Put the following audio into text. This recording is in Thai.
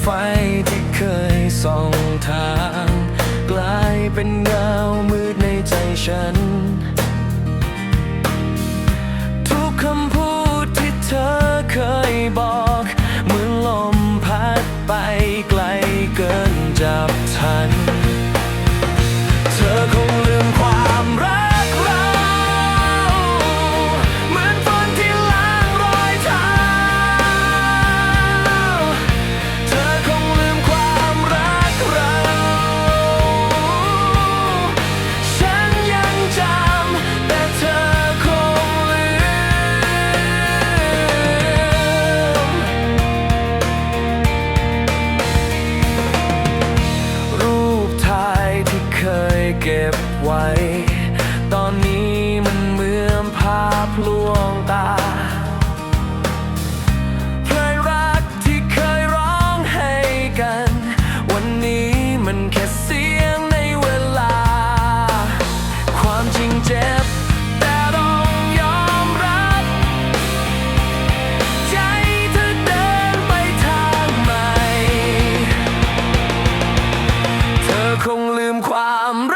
ไฟที่เคยส่องทาง กลายเป็นเงามืดในใจฉัน ทุกคำพูดที่เธอเคยบอก บไว้ ตอนนี้มันเหมือนภาพลวงตาเพลงรักที่เคยร้องให้กัน วันนี้มันแค่เสียงในเวลา ความจริงเจ็บคงลืมความรัก